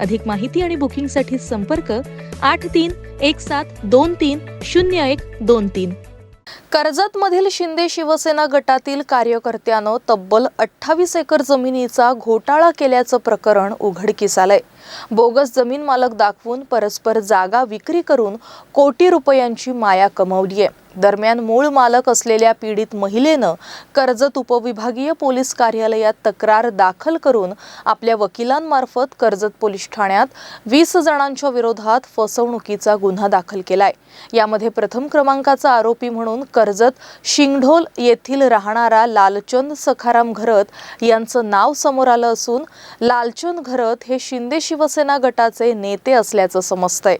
अधिक माहिती आणि बुकिंगसाठी संपर्क आठ तीन एक सात दोन तीन शून्य एक दोन तीन. कर्जतमधील शिंदे शिवसेना गटातील कार्यकर्त्यानं तब्बल अठ्ठावीस एकर जमिनीचा घोटाळा केल्याचं प्रकरण उघडकीस आलंय बोगस जमीन मालक दाखवून परस्पर जागा विक्री करून कोटी रुपयांची माया कमवली आहे दरम्यान मूळ मालक असलेल्या पीडित महिलेनं कर्जत उपविभागीय पोलीस कार्यालयात तक्रार दाखल करून आपल्या वकिलांमार्फत कर्जत पोलीस ठाण्यात वीस जणांच्या विरोधात फसवणुकीचा गुन्हा दाखल केलाय. यामध्ये प्रथम क्रमांकाचा आरोपी म्हणून कर्जत शिंगढोल येथील राहणारा लालचंद सखाराम घरत यांचं नाव समोर आलं असून लालचंद घरत हे शिंदे शिवसेना गटाचे नेते असल्याचं समजतंय.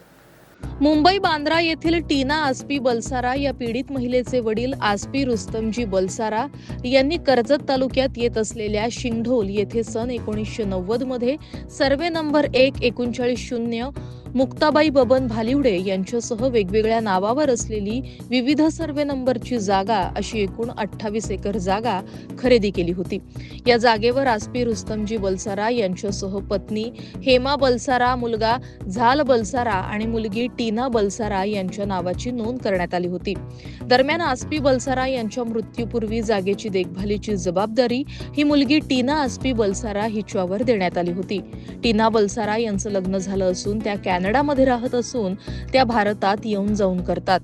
मुंबई बांद्रा येथील टीना आसपी बलसारा या पीडित महिलेचे वडील आसपी रुस्तमजी बलसारा यांनी कर्जत तालुक्यात येत असलेल्या शिंगढोल येथे सन एकोणीसशे नव्वदमध्ये सर्वे नंबर एक एकोणचाळीस शून्य मुक्ताबाई बबन भालिवडे यांच्यासह वेगवेगळ्या नावावर असलेली विविध सर्वे नंबरची जागा अशी एकूण अठ्ठावीस एकर जागा खरेदी केली होती. या जागेवर आसपी रुस्तमजी बलसारा यांच्यासह पत्नी हेमा बलसारा मुलगा झाल बलसारा आणि मुलगी टीना बलसारा यांच्या नावाची नोंद करण्यात आली होती. दरम्यान आसपी बलसारा यांच्या मृत्यूपूर्वी जागेची देखभालीची जबाबदारी ही मुलगी टीना आसपी बलसारा हिच्यावर देण्यात आली होती. टीना बलसारा यांचं लग्न झालं असून त्या कॅनडामध्ये राहत असून त्या भारतात येऊन जाऊन करतात.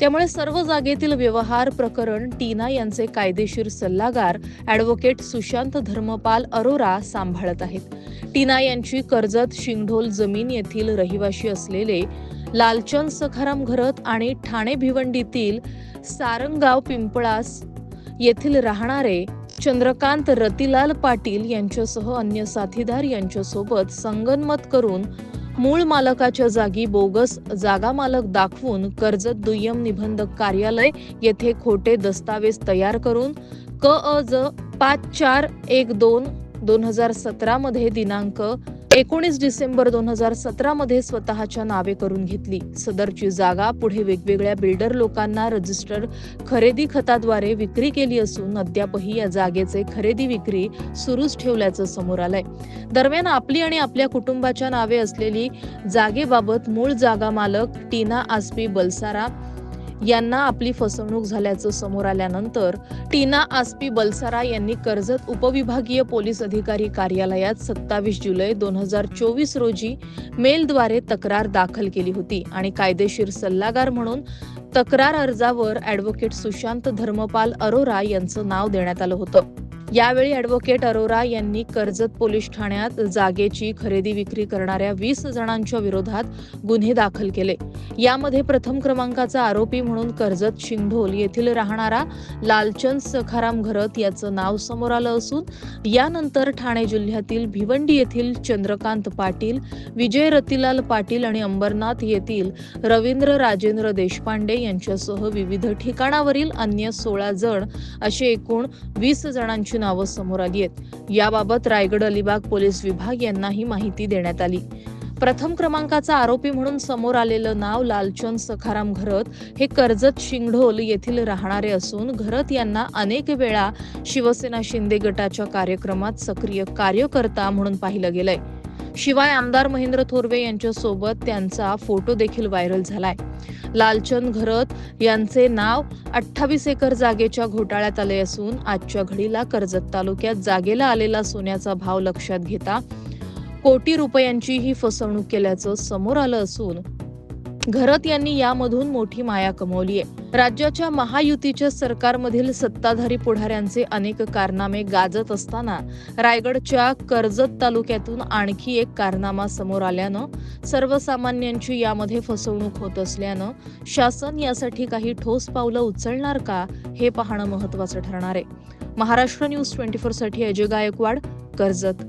त्यामुळे सर्व जागेतील व्यवहार प्रकरण टीना यांचे कायदेशीर सल्लागार ॲडव्होकेट सुशांत धर्मपाल अरोरा सांभाळत आहेत. टीना यांची कर्जत शिंगढोल जमीन येथील रहिवाशी असलेले लालचंद सखाराम घरत आणि ठाणे भिवंडीतील सारंगाव पिंपळास येथील राहणारे चंद्रकांत रतिलाल पाटील यांच्यासह अन्य साथीदार यांच्यासोबत संगनमत करून मूळ मालकाच्या जागी बोगस जागा मालक दाखवून कर्जत दुय्यम निबंधक कार्यालय येथे खोटे दस्तावेज तयार करून क अ ज पाच चार एक दोन दोन हजार सतरामध्ये दिनांक एकोणीस डिसेंबर दोन हजार सतरामध्ये स्वतःच्या नावे करून घेतली. सदरची जागा पुढे वेगवेगळ्या बिल्डर लोकांना रजिस्टर खरेदी खताद्वारे विक्री केली असून अद्यापही या जागेचे खरेदी विक्री सुरूच ठेवल्याचं समोर आलंय. दरम्यान आपली आणि आपल्या कुटुंबाच्या नावे असलेली जागेबाबत मूळ जागा मालक टीना आसपी बलसारा यांना आपली फसवणूक झाल्याचं समोर आल्यानंतर टीना आसपी बलसारा यांनी कर्जत उपविभागीय पोलीस अधिकारी कार्यालयात सत्तावीस जुलै दोन हजार चोवीस रोजी मेलद्वारे तक्रार दाखल केली होती आणि कायदेशीर सल्लागार म्हणून तक्रार अर्जावर ॲडव्होकेट सुशांत धर्मपाल अरोरा यांचं नाव देण्यात आलं होतं. यावेळी ॲडव्होकेट अरोरा यांनी कर्जत पोलीस ठाण्यात जागेची खरेदी विक्री करणाऱ्या वीस जणांच्या विरोधात गुन्हे दाखल केले. यामध्ये प्रथम क्रमांकाचा आरोपी म्हणून कर्जत शिंगढोल येथील राहणारा लालचंद सखाराम घरत याचं नाव समोर आलं असून यानंतर ठाणे जिल्ह्यातील भिवंडी येथील चंद्रकांत पाटील विजय रतिलाल पाटील आणि अंबरनाथ येथील रवींद्र राजेंद्र देशपांडे यांच्यासह विविध ठिकाणावरील अन्य सोळा जण असे एकूण वीस जणांची नावं समोर आली आहेत. याबाबत रायगड अलिबाग पोलीस विभाग यांनाही माहिती देण्यात आली. प्रथम क्रमांकाचा आरोपी म्हणून समोर आलेलं नाव लालचंद सखाराम घरत हे कर्जत शिंगढोल येथील राहणारे असून घरत यांना अनेक वेळा शिवसेना शिंदे गटाच्या कार्यक्रमात सक्रिय कार्यकर्ता म्हणून पाहिलं गेलंय. शिवाय आमदार महेंद्र थोरवे यांच्यासोबत त्यांचा फोटो देखील व्हायरल झालाय. लालचंद घरत यांचे नाव अठ्ठावीस एकर जागेच्या घोटाळ्यात आले असून आजच्या घडीला कर्जत तालुक्यात जागेला आलेला सोन्याचा भाव लक्षात घेता कोटी रुपयांची ही फसवणूक केल्याचं समोर आलं असून घरत यांनी यामधून मोठी माया कमवली आहे. राज्याच्या महायुतीच्या सरकारमधील सत्ताधारी पुढाऱ्यांचे अनेक कारनामे गाजत असताना रायगडच्या कर्जत तालुक्यातून आणखी एक कारनामा समोर आल्यानं सर्वसामान्यांची यामध्ये फसवणूक होत असल्यानं शासन यासाठी काही ठोस पावलं उचलणार का हे पाहणं महत्वाचं ठरणार आहे. महाराष्ट्र न्यूज ट्वेंटी फोरसाठी अजय गायकवाड कर्जत.